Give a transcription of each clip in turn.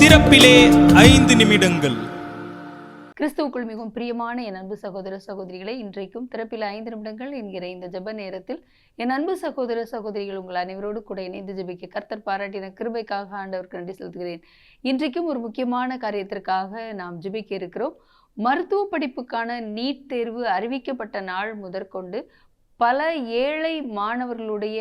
திறப்பிலே ஐந்து நிமிடங்கள். கிறிஸ்துவுக்குள் மிகவும் பிரியமான என் அன்பு சகோதர சகோதரிகளை இன்றைக்கும் திறப்பில் ஐந்து நிமிடங்கள் என்கிற இந்த ஜெப நேரத்தில் என் அன்பு சகோதர சகோதரிகள் உங்கள் அனைவரோடு கூட இணைந்து ஜபிக்க கர்த்தர் பாராட்டின கிருபைக்காக ஆண்டவருக்கு நன்றி செலுத்துகிறேன். இன்றைக்கும் ஒரு முக்கியமான காரியத்திற்காக நாம் ஜபிக்க இருக்கிறோம். மருத்துவ படிப்புக்கான நீட் தேர்வு அறிவிக்கப்பட்ட நாள் முதற்கொண்டு பல ஏழை மாணவர்களுடைய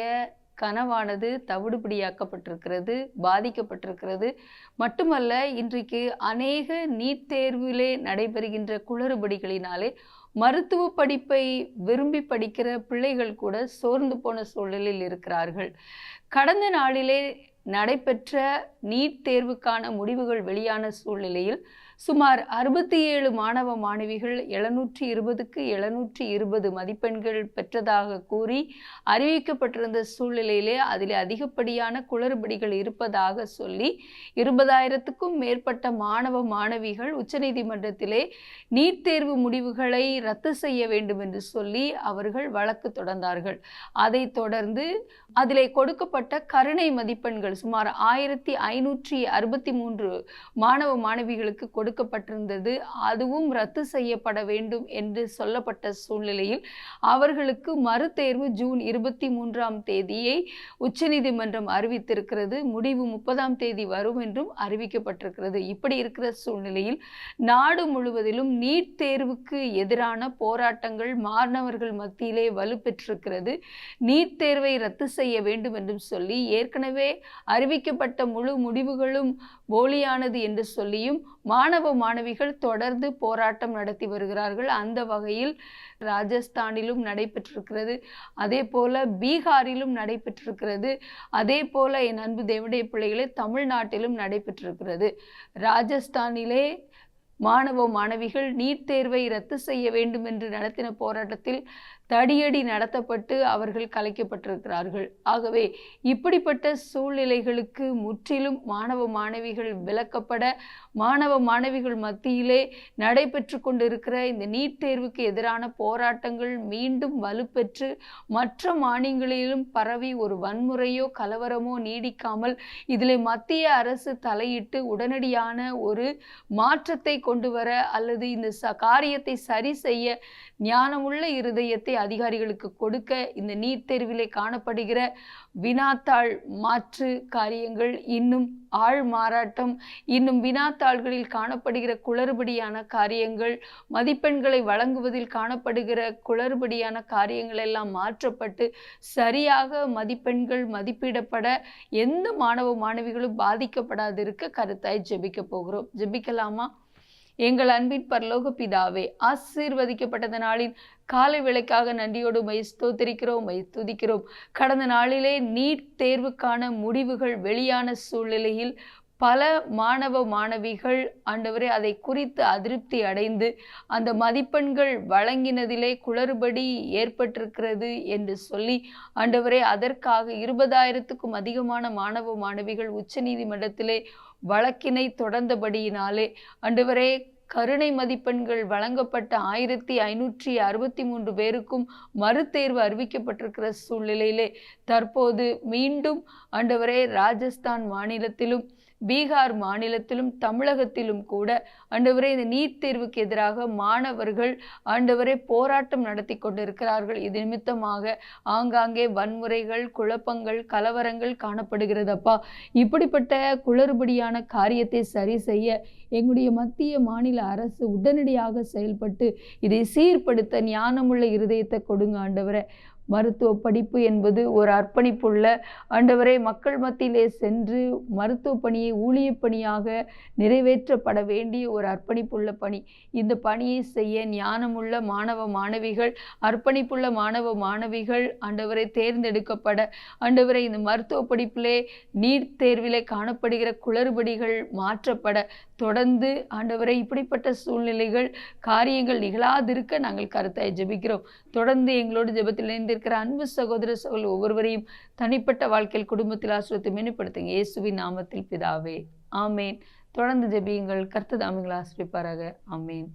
கனவானது தவிடுபடியாக்கப்பட்டிருக்கிறது பாதிக்கப்பட்டிருக்கிறது. மட்டுமல்ல இன்றைக்கு அநேக நீட் தேர்விலே நடைபெறுகின்ற குளறுபடிகளினாலே மருத்துவ படிப்பை விரும்பி படிக்கிற பிள்ளைகள் கூட சோர்ந்து போன சூழலில் இருக்கிறார்கள். கடந்த நாளிலே நடைபெற்ற நீட் தேர்வுக்கான முடிவுகள் வெளியான சூழ்நிலையில் சுமார் அறுபத்தி ஏழு மாணவ மாணவிகள் எழுநூற்றி இருபதுக்கு எழுநூற்றி இருபது மதிப்பெண்கள் பெற்றதாக கூறி அறிவிக்கப்பட்டிருந்த சூழ்நிலையிலே அதில் அதிகப்படியான குளறுபடிகள் இருப்பதாக சொல்லி இருபதாயிரத்துக்கும் மேற்பட்ட மாணவ மாணவிகள் உச்சநீதிமன்றத்திலே நீட் தேர்வு முடிவுகளை ரத்து செய்ய வேண்டும் என்று சொல்லி அவர்கள் வழக்கு தொடர்ந்தார்கள். அதைத் தொடர்ந்து அதிலே கொடுக்கப்பட்ட கருணை மதிப்பெண்கள் சுமார் ஆயிரத்தி ஐநூற்றி அறுபத்தி மூன்று மாணவ மாணவிகளுக்கு கொடுக்கப்பட்டிருந்தது. அதுவும் ரத்து செய்யப்பட வேண்டும் என்று சொல்லப்பட்ட சூழ்நிலையில் அவர்களுக்கு மறுதேர்வு ஜூன் இருபத்தி மூன்றாம் தேதியை உச்சநீதிமன்றம் அறிவித்திருக்கிறது. முடிவு முப்பதாம் தேதி வரும் என்றும் அறிவிக்கப்பட்டிருக்கிறது. இப்படி இருக்கிற சூழ்நிலையில் நாடு முழுவதிலும் நீட் தேர்வுக்கு எதிரான போராட்டங்கள் மாணவர்கள் மத்தியிலே வலுப்பெற்றிருக்கிறது. நீட் தேர்வை ரத்து செய்ய வேண்டும் என்றும் சொல்லி ஏற்கனவே அறிவிக்கப்பட்ட முழு முடிவுகளும் போலியானது என்று சொல்லியும் மாணவ மாணவ மாணவிகள் தொடர்ந்து போராட்டம் நடத்தி வருகிறார்கள். அந்த வகையில் ராஜஸ்தானிலும் நடைபெற்றிருக்கிறது. அதே போல பீகாரிலும் நடைபெற்றிருக்கிறது. அதே போல என் அன்பு தேவடைய பிள்ளைகளே தமிழ்நாட்டிலும் நடைபெற்றிருக்கிறது. ராஜஸ்தானிலே மாணவ மாணவிகள் நீட் தேர்வை ரத்து செய்ய வேண்டும் என்று நடத்தின போராட்டத்தில் தடியடி நடத்தப்பட்டு அவர்கள் கலைக்கப்பட்டிருக்கிறார்கள். ஆகவே இப்படிப்பட்ட சூழ்நிலைகளுக்கு முற்றிலும் மாணவ மாணவிகள் விலக்கப்பட மாணவ மாணவிகள் மத்தியிலே நடைபெற்று கொண்டிருக்கிற இந்த நீட் தேர்வுக்கு எதிரான போராட்டங்கள் மீண்டும் வலுப்பெற்று மற்ற மாநிலங்களிலும் பரவி ஒரு வன்முறையோ கலவரமோ நீடிக்காமல் இதில் மத்திய அரசு தலையிட்டு உடனடியான ஒரு மாற்றத்தை கொண்டு வர அல்லது இந்த ச காரியத்தை சரி செய்ய ஞானமுள்ள இருதயத்தை அதிகாரிகளுக்கு கொடுக்க இந்த நீட் தேர்விலே காணப்படுகிற வினாத்தாள் மாற்று காரியங்கள் இன்னும் ஆள் மாறாட்டம் இன்னும் வினாத்தாள்களில் காணப்படுகிற குளறுபடியான காரியங்கள் மதிப்பெண்களை வழங்குவதில் காணப்படுகிற குளறுபடியான காரியங்கள் எல்லாம் மாற்றப்பட்டு சரியாக மதிப்பெண்கள் மதிப்பிடப்பட எந்த மாணவ மாணவிகளும் பாதிக்கப்படாது இருக்க கருத்தாய் ஜெபிக்க போகிறோம். ஜெபிக்கலாமா? எங்கள் அன்பின் பரலோக பிதாவே ஆசீர்வதிக்கப்பட்டத நாளின் காலை விலைக்காக நன்றியோடு மை ஸ்தோத்திரிக்கிறோம் மை துதிக்கிறோம். கடந்த நாளிலே நீட் தேர்வுக்கான முடிவுகள் வெளியான சூழ்நிலையில் பல மாணவ மாணவிகள் ஆண்டவரே அதை குறித்து அதிருப்தி அடைந்து அந்த மதிப்பெண்கள் வழங்கினதிலே குளறுபடி ஏற்பட்டிருக்கிறது என்று சொல்லி ஆண்டவரே அதற்காக இருபதாயிரத்துக்கும் அதிகமான மாணவ மாணவிகள் உச்சநீதிமன்றத்திலே வழக்கினை தொடர்ந்தபடியினாலே ஆண்டவரே கருணை மதிப்பெண்கள் வழங்கப்பட்ட ஆயிரத்தி ஐநூற்றி அறுபத்தி மூன்று பேருக்கும் மறுதேர்வு அறிவிக்கப்பட்டிருக்கிற சூழ்நிலையிலே தற்போது மீண்டும் ஆண்டவரே ராஜஸ்தான் மாநிலத்திலும் பீகார் மாநிலத்திலும் தமிழகத்திலும் கூட ஆண்டவரே இந்த நீட் தேர்வுக்கு எதிராக மாணவர்கள் ஆண்டவரே போராட்டம் நடத்தி கொண்டிருக்கிறார்கள். இது நிமித்தமாக ஆங்காங்கே வன்முறைகள் குழப்பங்கள் கலவரங்கள் காணப்படுகிறதப்பா. இப்படிப்பட்ட குளறுபடியான காரியத்தை சரி செய்ய எங்களுடைய மத்திய மாநில அரசு உடனடியாக செயல்பட்டு இதை சீர்படுத்த ஞானமுள்ள இருதயத்தை கொடுங்க ஆண்டவரை. மருத்துவ படிப்பு என்பது ஒரு அர்ப்பணிப்புள்ள ஆண்டவரே மக்கள் மத்தியிலே சென்று மருத்துவ பணியை ஊழிய பணியாக நிறைவேற்றப்பட வேண்டிய ஒரு அர்ப்பணிப்புள்ள பணி. இந்த பணியை செய்ய ஞானமுள்ள மாணவ மாணவிகள் அர்ப்பணிப்புள்ள மாணவ மாணவிகள் ஆண்டவரை தேர்ந்தெடுக்கப்பட ஆண்டவரை இந்த மருத்துவ படிப்பிலே நீட் தேர்விலே காணப்படுகிற குளறுபடிகள் மாற்றப்பட தொடர்ந்து ஆண்டவரை இப்படிப்பட்ட சூழ்நிலைகள் காரியங்கள் நிகழாதிருக்க நாங்கள் கருத்தாய் ஜெபிக்கிறோம். தொடர்ந்து எங்களோடு ஜெபத்தில் இருக்கிற அன்பு சகோதர சகோதர ஒவ்வொருவரையும் தனிப்பட்ட வாழ்க்கையில் குடும்பத்தில் ஆசிரியத்தை மேம்படுத்துங்க இயேசுவின் நாமத்தில் பிதாவே. ஆமேன். தொடர்ந்து ஜெபியுங்கள். கர்த்ததாமிகள் ஆசிரிப்பாராக ஆமேன்.